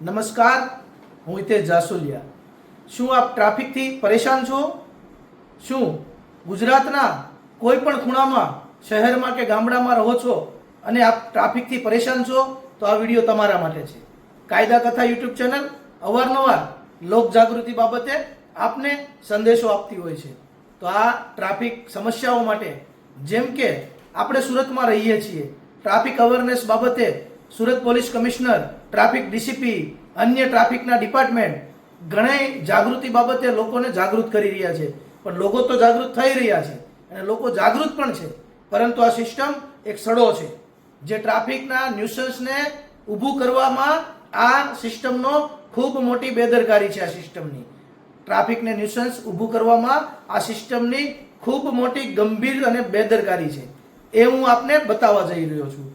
નમસ્કાર, હું હિતેશ જાસુલિયા. શું આપ ટ્રાફિકથી પરેશાન છો? શું ગુજરાતના કોઈ પણ ખૂણામાં, શહેરમાં કે ગામડામાં રહો છો અને આપ ટ્રાફિકથી પરેશાન છો? તો આ વીડિયો તમારા માટે છે. કાયદા કથા યુટ્યુબ ચેનલ અવારનવાર લોક જાગૃતિ બાબતે આપને સંદેશો આપતી હોય છે. તો આ ટ્રાફિક સમસ્યાઓ માટે જેમ કે આપણે સુરતમાં રહીએ છીએ, ટ્રાફિક અવેરનેસ બાબતે Surat police commissioner, traffic DCP, અન્ય ટ્રાફિકના ડિપાર્ટમેન્ટ ઘણાય જાગૃતિ બાબતે લોકોને જાગૃત કરી રહ્યા છે. પણ લોકો તો જાગૃત થઈ રહ્યા છે અને લોકો જાગૃત પણ છે. પરંતુ આ સિસ્ટમ એક સડો છે, જે ટ્રાફિકના ન્યુસન્સને ઊભું કરવામાં આ સિસ્ટમનો ખૂબ મોટી બેદરકારી છે આ સિસ્ટમની. ટ્રાફિકને ન્યુસન્સ ઊભું કરવામાં આ સિસ્ટમની ખૂબ મોટી ગંભીર અને બેદરકારી છે. એ હું આપને બતાવવા જઈ રહ્યો છું.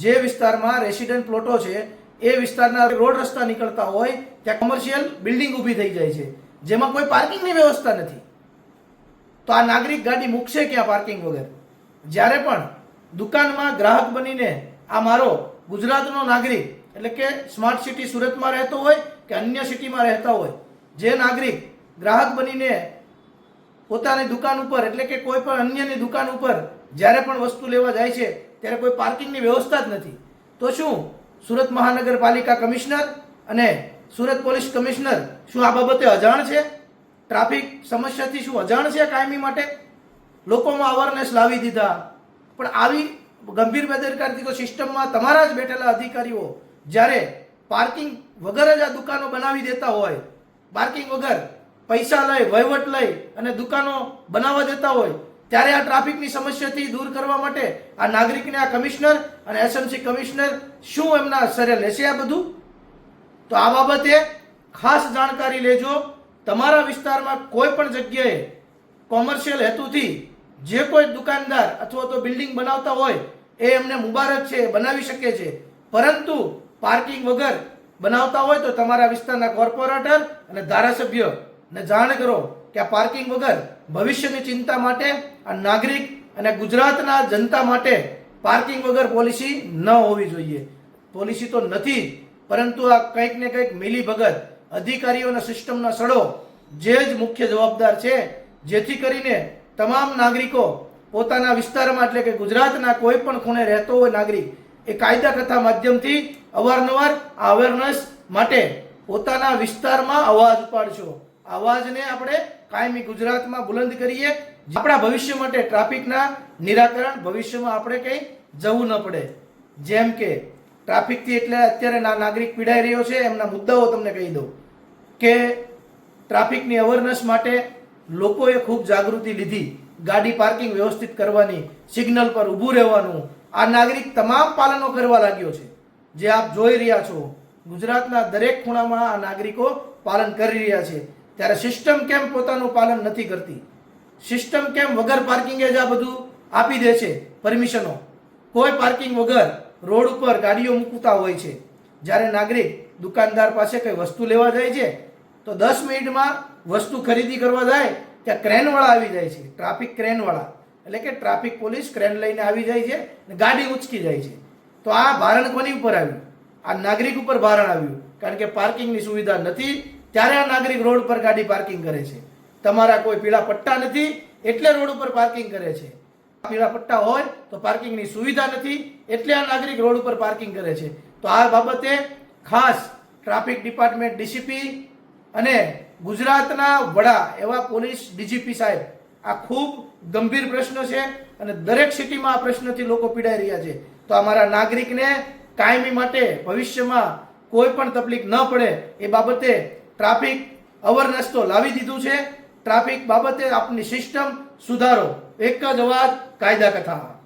જે વિસ્તારમાં રેસિડેન્ટ પ્લોટો છે, એ વિસ્તારના રોડ રસ્તા નીકળતા હોય, ત્યાં કોમર્શિયલ બિલ્ડિંગ ઊભી થઈ જાય છે. જેમાં કોઈ પાર્કિંગની વ્યવસ્થા નથી. તો આ નાગરિક ગાડી મૂકશે ક્યાં પાર્કિંગ વગર? જ્યારે પણ દુકાનમાં ગ્રાહક બનીને આ મારો ગુજરાતનો નાગરિક, એટલે કે સ્માર્ટ સિટી સુરતમાં રહેતો હોય કે અન્ય સિટીમાં રહેતા હોય, જે નાગરિક ગ્રાહક બનીને પોતાની દુકાન ઉપર, એટલે કે કોઈ પણ અન્યની દુકાન ઉપર જ્યારે પણ વસ્તુ લેવા જાય છે, ત્યારે કોઈ પાર્કિંગની વ્યવસ્થા જ નથી. તો શું? સુરત મહાનગરપાલિકા કમિશનર અને સુરત પોલીસ કમિશનર શું આ બાબતે અજાણ છે? ટ્રાફિક સમસ્યાથી શું અજાણ છે કાયમી માટે? લોકોમાં અવેરનેસ લાવી દીધા. પણ આવી ગંભીર બેદરકારી તો સિસ્ટમમાં તમારા જ બેઠેલા અધિકારીઓ જ્યારે પાર્કિંગ વગર જ આ દુકાનો બનાવી દેતા હોય, પાર્કિંગ વગર પૈસા લઈ, વહીવટ લઈ અને દુકાનો બનાવવા દેતા હોય ત્યારે આ ટ્રાફિકની સમસ્યાથી દૂર કરવા માટે આ નાગરિકને આ કમિશનર અને એસએમસી કમિશનર શું એમના સરે લેશે આ બધું? તો આ બાબતે ખાસ જાણકારી લેજો. તમારા વિસ્તારમાં કોઈ પણ જગ્યાએ કોમર્શિયલ હેતુથી જે કોઈ દુકાનદાર અથવા તો બિલ્ડિંગ બનાવતા હોય, એ એમને મુબારક છે બનાવી શકે છે. પરંતુ પાર્કિંગ વગર બનાવતા હોય તો તમારા વિસ્તારના કોર્પોરેટર અને ધારાસભ્ય ને જાણ કરો. કે આ પાર્કિંગ વગર ભવિષ્યની ચિંતા માટે આ નાગરિક અને ગુજરાતના જનતા માટે પાર્કિંગ વગર પોલિસી ન હોવી જોઈએ. પોલિસી તો નથી, પરંતુ આ કંઈક ને કંઈક મિલી ભગત અધિકારીઓના સિસ્ટમના સડો જે જ મુખ્ય જવાબદાર છે, જેથી કરીને તમામ નાગરિકો પોતાના વિસ્તારમાં, એટલે કે ગુજરાતના કોઈ પણ ખૂણે રહેતો હોય નાગરિક, એ કાયદા કથા માધ્યમથી અવારનવાર અવેરનેસ માટે પોતાના વિસ્તારમાં અવાજ ઉપાડશો અવાજને આપણે કાયમી ગુજરાતમાં બુલંદ કરીએ. આપણા ભવિષ્ય માટે ટ્રાફિકના નિરાકરણ ભવિષ્યમાં આપણે કંઈ જવું ન પડે. જેમ કે ટ્રાફિકથી એટલે અત્યારે નાગરિક પીડાઈ રહ્યો છે, એમના મુદ્દાઓ તમને કહી દઉં. કે ટ્રાફિકની અવેરનેસ માટે લોકોએ ખૂબ જાગૃતિ લીધી. ગાડી પાર્કિંગ વ્યવસ્થિત કરવાની, સિગ્નલ પર ઊભું રહેવાનું. આ નાગરિક તમામ પાલનો કરવા લાગ્યો છે. જે આપ જોઈ રહ્યા છો, ગુજરાતના દરેક ખૂણામાં આ નાગરિકો પાલન કરી રહ્યા છે. ત્યારે સિસ્ટમ કેમ પોતાનું પાલન નથી કરતી? સિસ્ટમ કેમ વગર પાર્કિંગે જ આ બધું આપી દે છે પરમિશનો કોઈ પાર્કિંગ વગર રોડ ઉપર ગાડીઓ મૂકતા હોય છે. જ્યારે નાગરિક દુકાનદાર પાસે કંઈ વસ્તુ લેવા જાય છે, તો દસ મિનિટમાં વસ્તુ ખરીદી કરવા જાય ત્યાં ક્રેનવાળા આવી જાય છે. ટ્રાફિક ક્રેનવાળા. એટલે કે ટ્રાફિક પોલીસ ક્રેન લઈને આવી જાય છે અને ગાડી ઉચકી જાય છે. તો આ ભારણ કોની ઉપર આવ્યું? આ નાગરિક ઉપર ભારણ આવ્યું. કારણ કે પાર્કિંગની સુવિધા નથી ત્યારે આ નાગરિક રોડ પર ગાડી પાર્કિંગ કરે છે. તમારા કોઈ પીળા પટ્ટા નથી, એટલે રોડ ઉપર પાર્કિંગ કરે છે. પીળા પટ્ટા હોય તો પાર્કિંગની સુવિધા નથી, એટલે આ નાગરિક રોડ ઉપર પાર્કિંગ કરે છે. તો આ બાબતે ખાસ ટ્રાફિક ડિપાર્ટમેન્ટ ડીસીપી અને ગુજરાતના વડા એવા પોલીસ ડીજીપી સાહેબ, આ ખૂબ ગંભીર પ્રશ્ન છે અને દરેક સિટીમાં આ પ્રશ્નથી લોકો પીડાઈ રહ્યા છે. તો અમારા નાગરિકને કાયમી માટે ભવિષ્યમાં કોઈ પણ તકલીફ ન પડે એ બાબતે ટ્રાફિક અવરનેસ તો લાવી દીધું છે. ટ્રાફિક બાબતે આપની સિસ્ટમ સુધારો. એક જ અવાજ કાયદા કથા